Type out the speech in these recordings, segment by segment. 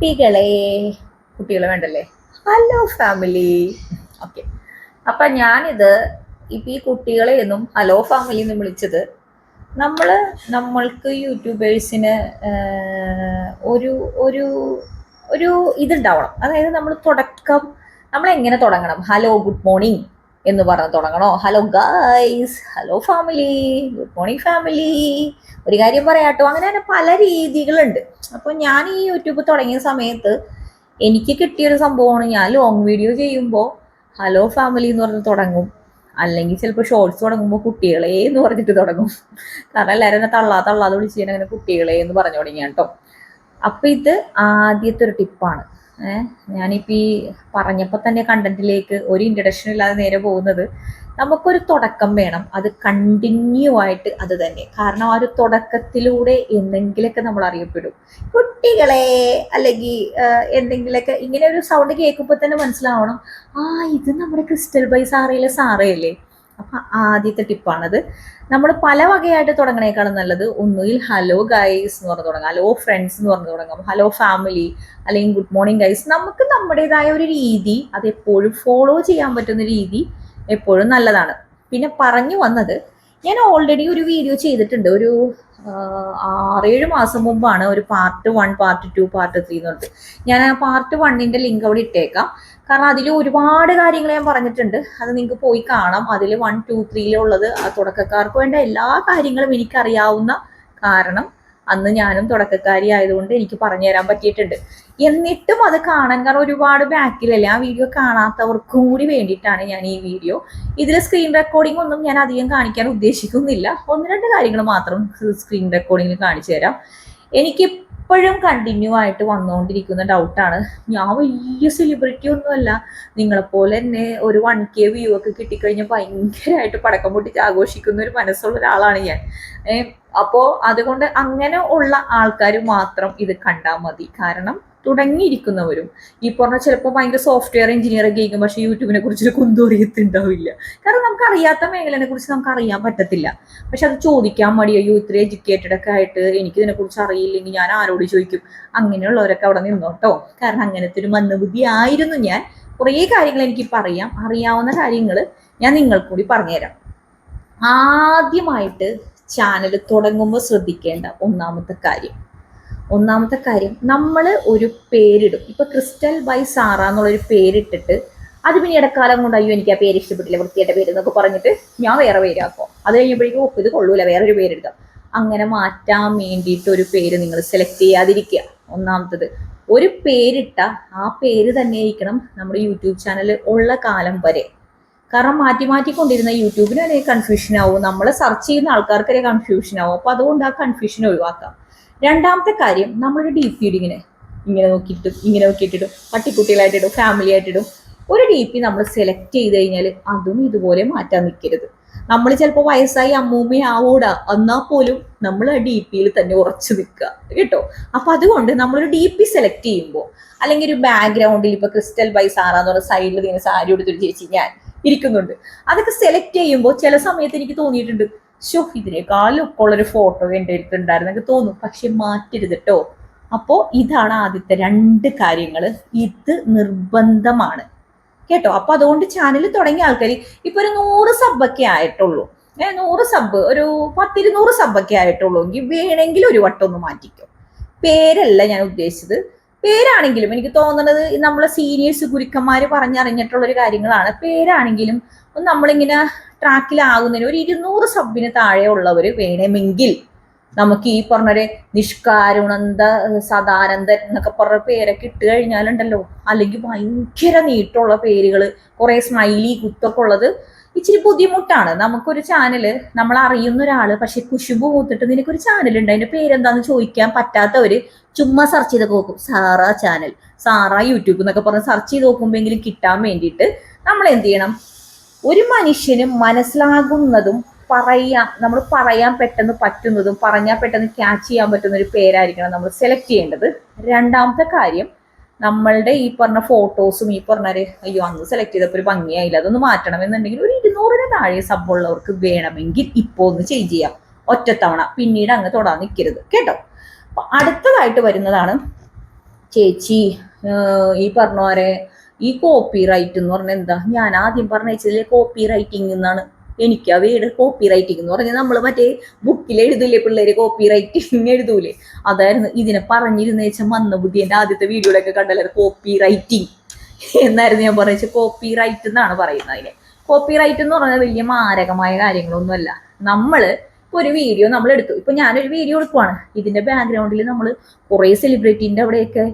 കുട്ടികളെ. കുട്ടികളെ വേണ്ടല്ലേ? ഹലോ ഫാമിലി ഓക്കെ അപ്പൊ ഞാനിത് ഇപ്പൊ ഈ കുട്ടികളെ എന്നും ഹലോ ഫാമിലി എന്ന് വിളിച്ചത് നമ്മൾ നമ്മൾക്ക് യൂട്യൂബേഴ്സിന് ഒരു ഒരു ഒരു ഇതുണ്ടാവണം. അതായത് നമ്മൾ തുടക്കം നമ്മൾ എങ്ങനെ തുടങ്ങണം? ഹലോ ഗുഡ് മോർണിംഗ് എന്ന് പറഞ്ഞ് തുടങ്ങണോ? Hello guys hello family good morning family ഒരു കാര്യം പറയാട്ടോ. അങ്ങനെ തന്നെ പല രീതികളുണ്ട്. അപ്പോൾ ഞാൻ ഈ യൂട്യൂബ് തുടങ്ങിയ സമയത്ത് എനിക്ക് കിട്ടിയൊരു സംഭവമാണ്. ഞാൻ ലോങ് വീഡിയോ ചെയ്യുമ്പോൾ ഹലോ ഫാമിലി എന്ന് പറഞ്ഞ് തുടങ്ങും. അല്ലെങ്കിൽ ചിലപ്പോൾ ഷോർട്സ് തുടങ്ങുമ്പോൾ കുട്ടികളെ എന്ന് പറഞ്ഞിട്ട് തുടങ്ങും. കാരണം എല്ലാവരും എന്നെ തള്ളാ തള്ളാതെ വിളിച്ച് ഞാൻ അങ്ങനെ കുട്ടികളെ എന്ന് പറഞ്ഞു തുടങ്ങിയാണ് കേട്ടോ അപ്പം ഇത് ആദ്യത്തെ ഒരു ടിപ്പാണ് ഞാനിപ്പോൾ ഈ പറഞ്ഞപ്പോൾ തന്നെ കണ്ടന്റിലേക്ക് ഒരു ഇൻട്രഡക്ഷൻ ഇല്ലാതെ നേരെ പോകുന്നത് നമുക്കൊരു തുടക്കം വേണം. അത് കണ്ടിന്യൂ ആയിട്ട് അത് തന്നെ. കാരണം ആ ഒരു തുടക്കത്തിലൂടെ എന്തെങ്കിലുമൊക്കെ നമ്മൾ അറിയപ്പെടും. കുട്ടികളെ അല്ലെങ്കിൽ എന്തെങ്കിലുമൊക്കെ ഇങ്ങനെ ഒരു സൗണ്ട് കേൾക്കുമ്പോൾ തന്നെ മനസ്സിലാവണം. ആ ഇത് നമ്മുടെ ക്രിസ്റ്റൽ ബൈ സാറയിലെ സാറയല്ലേ? അപ്പൊ ആദ്യത്തെ ടിപ്പാണത്. നമ്മൾ പല വകയായിട്ട് തുടങ്ങണേക്കാളും നല്ലത് ഒന്നുകിൽ ഹലോ ഗൈസ് എന്ന് പറഞ്ഞ് തുടങ്ങാം. ഹലോ ഫ്രണ്ട്സ് എന്ന് പറഞ്ഞ് തുടങ്ങാം. ഹലോ ഫാമിലി അല്ലെങ്കിൽ ഗുഡ് മോർണിംഗ് ഗൈസ് നമുക്ക് നമ്മുടേതായ ഒരു രീതി അത് എപ്പോഴും ഫോളോ ചെയ്യാൻ പറ്റുന്ന രീതി എപ്പോഴും നല്ലതാണ്. പിന്നെ പറഞ്ഞു വന്നത് ഞാൻ ഓൾറെഡി ഒരു വീഡിയോ ചെയ്തിട്ടുണ്ട്. ഒരു ആറേഴ് മാസം മുമ്പാണ് ഒരു part one part two part three എന്ന് പറഞ്ഞിട്ട്. ഞാൻ ആ പാർട്ട് വണ്ണിന്റെ ലിങ്ക് അവിടെ ഇട്ടേക്കാം. കാരണം അതിൽ ഒരുപാട് കാര്യങ്ങൾ ഞാൻ പറഞ്ഞിട്ടുണ്ട്. അത് നിങ്ങൾക്ക് പോയി കാണാം. അതിൽ വൺ ടു ത്രീയിലുള്ളത് തുടക്കക്കാർക്ക് വേണ്ട എല്ലാ കാര്യങ്ങളും എനിക്കറിയാവുന്ന കാരണം അന്ന് ഞാനും തുടക്കക്കാരി ആയതുകൊണ്ട് എനിക്ക് പറഞ്ഞു തരാൻ പറ്റിയിട്ടുണ്ട്. എന്നിട്ടും അത് കാണാൻ കാരണം ഒരുപാട് ബാക്കിലല്ലേ ആ വീഡിയോ കാണാത്തവർക്കും കൂടി വേണ്ടിയിട്ടാണ് ഞാൻ ഈ വീഡിയോ. ഇതിൽ സ്ക്രീൻ റെക്കോർഡിംഗ് ഒന്നും ഞാൻ അധികം കാണിക്കാൻ ഉദ്ദേശിക്കുന്നില്ല. ഒന്ന് രണ്ട് കാര്യങ്ങൾ മാത്രം സ്ക്രീൻ റെക്കോർഡിങ്ങിൽ കാണിച്ചു തരാം. എനിക്ക് ഇപ്പോഴും കണ്ടിന്യൂ ആയിട്ട് വന്നുകൊണ്ടിരിക്കുന്ന ഡൗട്ടാണ് ഞാൻ വലിയ സെലിബ്രിറ്റി ഒന്നുമല്ല. നിങ്ങളെപ്പോലെ തന്നെ ഒരു വൺ കെ വ്യൂ ഒക്കെ കിട്ടിക്കഴിഞ്ഞാൽ ഭയങ്കരമായിട്ട് പടക്കം പൊട്ടിച്ച് ആഘോഷിക്കുന്ന ഒരു മനസ്സുള്ള ഒരാളാണ് ഞാൻ. അപ്പോൾ അതുകൊണ്ട് അങ്ങനെ ഉള്ള ആൾക്കാർ മാത്രം ഇത് കണ്ടാൽ മതി. കാരണം തുടങ്ങിയിരിക്കുന്നവരും. ഈ പറഞ്ഞ ചിലപ്പോൾ ഭയങ്കര സോഫ്റ്റ്വെയർ എഞ്ചിനീയർ ഒക്കെ ആയിരിക്കും പക്ഷേ യൂട്യൂബിനെ കുറിച്ചൊരു കുന്തും അറിയത്തുണ്ടാവില്ല കാരണം നമുക്ക് അറിയാത്ത മേഖലനെ കുറിച്ച് നമുക്ക് അറിയാൻ പറ്റത്തില്ല. പക്ഷെ അത് ചോദിക്കാൻ മടിയോ അയ്യോ ഇത്ര എഡ്യൂക്കേറ്റഡ് ഒക്കെ ആയിട്ട് എനിക്ക് ഇതിനെ കുറിച്ച് അറിയില്ലെങ്കിൽ ഞാൻ ആരോട് ചോദിക്കും? അങ്ങനെയുള്ളവരൊക്കെ അവിടെ നിന്നോട്ടോ. കാരണം അങ്ങനത്തെ ഒരു മന്ദബുദ്ധി ആയിരുന്നു ഞാൻ. കുറേ കാര്യങ്ങൾ എനിക്ക് പറയാം അറിയാവുന്ന കാര്യങ്ങൾ ഞാൻ നിങ്ങൾക്ക് കൂടി പറഞ്ഞുതരാം. ആദ്യമായിട്ട് ചാനൽ തുടങ്ങുമ്പോൾ ശ്രദ്ധിക്കേണ്ട ഒന്നാമത്തെ കാര്യം. ഒന്നാമത്തെ കാര്യം നമ്മൾ ഒരു പേരിടും. ഇപ്പൊ ക്രിസ്റ്റൽ ബൈ സാറ എന്നുള്ളൊരു പേരിട്ടിട്ട് അത് പിന്നെ ഇടക്കാലം കൊണ്ട് അയ്യോ എനിക്ക് ആ പേര് ഇഷ്ടപ്പെട്ടില്ല വൃത്തിയുടെ പേര് എന്നൊക്കെ പറഞ്ഞിട്ട് ഞാൻ വേറെ പേരാക്കും. അത് കഴിഞ്ഞപ്പോഴേക്കും ഒപ്പ് ഇത് കൊള്ളൂല വേറൊരു പേരെടുക്കാം അങ്ങനെ മാറ്റാൻ വേണ്ടിയിട്ട് ഒരു പേര് നിങ്ങൾ സെലക്ട് ചെയ്യാതിരിക്കുക. ഒന്നാമത്തത് ഒരു പേരിട്ട ആ പേര് തന്നെ ആയിരിക്കണം നമ്മുടെ യൂട്യൂബ് ചാനൽ ഉള്ള കാലം വരെ. കാരണം മാറ്റി മാറ്റിക്കൊണ്ടിരുന്ന യൂട്യൂബിന് അല്ലെങ്കിൽ കൺഫ്യൂഷൻ ആവും. നമ്മൾ സെർച്ച് ചെയ്യുന്ന ആൾക്കാർക്ക് കൺഫ്യൂഷൻ ആവും. അപ്പൊ അതുകൊണ്ട് ആ കൺഫ്യൂഷൻ ഒഴിവാക്കാം. രണ്ടാമത്തെ കാര്യം നമ്മളൊരു ഡി പി ഇങ്ങനെ ഇങ്ങനെ നോക്കിയിട്ടും ഇങ്ങനെ നോക്കിയിട്ടിടും. പട്ടിക്കുട്ടികളായിട്ടിടും ഫാമിലി ആയിട്ടിടും. ഒരു ഡി പി നമ്മൾ സെലക്ട് ചെയ്ത് കഴിഞ്ഞാൽ അതും ഇതുപോലെ മാറ്റാൻ നിൽക്കരുത്. നമ്മൾ ചിലപ്പോൾ വയസ്സായി അമ്മൂമ്മ ആവൂടാ എന്നാൽ പോലും നമ്മൾ ആ ഡി പിയിൽ തന്നെ ഉറച്ചു നിൽക്കുക കേട്ടോ? അപ്പം അതുകൊണ്ട് നമ്മളൊരു ഡി പി സെലക്ട് ചെയ്യുമ്പോൾ അല്ലെങ്കിൽ ഒരു ബാക്ക്ഗ്രൗണ്ടിൽ ഇപ്പോൾ ക്രിസ്റ്റൽ ബൈ സാറാന്ന് പറഞ്ഞ സൈഡിൽ ഇങ്ങനെ സാരി എടുത്തൊരു ചേച്ചി ഞാൻ ഇരിക്കുന്നുണ്ട്. അതൊക്കെ സെലക്ട് ചെയ്യുമ്പോൾ ചില സമയത്ത് എനിക്ക് തോന്നിയിട്ടുണ്ട് ഷോ ഇതിനേക്കാളും ഉള്ളൊരു ഫോട്ടോ എന്റെ അടുത്തുണ്ടായിരുന്നു തോന്നും പക്ഷെ മാറ്റരുത് കേട്ടോ അപ്പോൾ ഇതാണ് ആദ്യത്തെ രണ്ട് കാര്യങ്ങൾ ഇത് നിർബന്ധമാണ്. കേട്ടോ? അപ്പൊ അതുകൊണ്ട് ചാനൽ തുടങ്ങിയ ആൾക്കാർ ഇപ്പൊ ഒരു നൂറ് സബ്ബൊക്കെ ആയിട്ടുള്ളൂ. ഏഹ് നൂറ് സബ് ഒരു പത്തിരുന്നൂറ് സബ്ബൊക്കെ ആയിട്ടുള്ളൂ. എങ്കിൽ വേണമെങ്കിൽ ഒരു വട്ടം ഒന്ന് മാറ്റിക്കോ. പേരല്ല ഞാൻ ഉദ്ദേശിച്ചത്. പേരാണെങ്കിലും എനിക്ക് തോന്നുന്നത് നമ്മളെ സീനിയേഴ്സ് ഗുരുക്കന്മാർ പറഞ്ഞറിഞ്ഞിട്ടുള്ളൊരു കാര്യങ്ങളാണ്. പേരാണെങ്കിലും നമ്മളിങ്ങനെ ട്രാക്കിലാകുന്നതിന് ഒരു ഇരുന്നൂറ് സബിന് താഴെ ഉള്ളവർ വേണമെങ്കിൽ നമുക്ക് ഈ പറഞ്ഞൊരു നിഷ്കാരുണന്ത സദാനന്ദൻ എന്നൊക്കെ പറഞ്ഞ പേരൊക്കെ ഇട്ട് കഴിഞ്ഞാലുണ്ടല്ലോ. അല്ലെങ്കിൽ ഭയങ്കര നീട്ടുള്ള പേരുകൾ കുറെ സ്മൈലി കുത്തൊക്കെ ഉള്ളത് ഇച്ചിരി ബുദ്ധിമുട്ടാണ്. നമുക്കൊരു ചാനൽ നമ്മൾ അറിയുന്ന ഒരാൾ പക്ഷെ കുശുമ്പ് കൂത്തിട്ട് നിനക്കൊരു ചാനലുണ്ട് അതിന്റെ പേരെന്താന്ന് ചോദിക്കാൻ പറ്റാത്തവര് ചുമ്മാ സെർച്ച് ചെയ്ത് നോക്കും. സാറ ചാനൽ സാറ യൂട്യൂബ് എന്നൊക്കെ പറഞ്ഞ് സെർച്ച് ചെയ്ത് നോക്കുമ്പോഴെങ്കിലും കിട്ടാൻ വേണ്ടിയിട്ട് നമ്മൾ എന്ത് ചെയ്യണം? ഒരു മനുഷ്യന് മനസ്സിലാകുന്നതും പറയാ നമ്മൾ പറയാൻ പെട്ടെന്ന് പറ്റുന്നതും പറഞ്ഞാൽ പെട്ടെന്ന് ക്യാച്ച് ചെയ്യാൻ പറ്റുന്ന ഒരു പേരായിരിക്കണം നമ്മൾ സെലക്ട് ചെയ്യേണ്ടത്. രണ്ടാമത്തെ കാര്യം നമ്മളുടെ ഈ പറഞ്ഞ ഫോട്ടോസും ഈ പറഞ്ഞ അയ്യോ അന്ന് സെലക്ട് ചെയ്തപ്പോൾ ഒരു ഭംഗിയായില്ല അതൊന്ന് മാറ്റണം എന്നുണ്ടെങ്കിൽ ഒരു ഇരുന്നൂറിന് താഴെ സബ് ഉള്ളവർക്ക് വേണമെങ്കിൽ ഇപ്പോൾ ഒന്ന് ചേഞ്ച് ചെയ്യാം. ഒറ്റത്തവണ പിന്നീട് അങ്ങ് തൊടാൻ നിൽക്കരുത് കേട്ടോ? അപ്പൊ അടുത്തതായിട്ട് വരുന്നതാണ് ചേച്ചി ഈ പറഞ്ഞ പോലെ ഈ കോപ്പി റൈറ്റ് എന്ന് പറഞ്ഞാൽ എന്താ? ഞാൻ ആദ്യം പറഞ്ഞേ കോപ്പി റൈറ്റിംഗ് എന്നാണ്. എനിക്ക് ആ വീട് കോപ്പി റൈറ്റിംഗ് എന്ന് പറഞ്ഞാൽ നമ്മൾ മറ്റേ ബുക്കിൽ എഴുതില്ലേ പിള്ളേര് കോപ്പി റൈറ്റിംഗ് എഴുതൂലേ? അതായിരുന്നു ഇതിനെ പറഞ്ഞിരുന്ന വെച്ചാൽ മന്ദബുദ്ധി എന്റെ ആദ്യത്തെ വീഡിയോയിലൊക്കെ കണ്ടല്ലേ കോപ്പി റൈറ്റിംഗ് എന്നായിരുന്നു ഞാൻ പറഞ്ഞു കോപ്പി റൈറ്റ് എന്നാണ് പറയുന്നത് അതിനെ. കോപ്പി റൈറ്റ് എന്ന് പറഞ്ഞാൽ വലിയ മാരകമായ കാര്യങ്ങളൊന്നുമല്ല. ഇപ്പൊ ഒരു വീഡിയോ നമ്മൾ എടുത്തു ഇപ്പൊ ഞാനൊരു വീഡിയോ എടുക്കുവാണ്. ഇതിന്റെ ബാക്ക്ഗ്രൗണ്ടിൽ നമ്മൾ കുറെ സെലിബ്രിറ്റീന്റെ അവിടെയൊക്കെ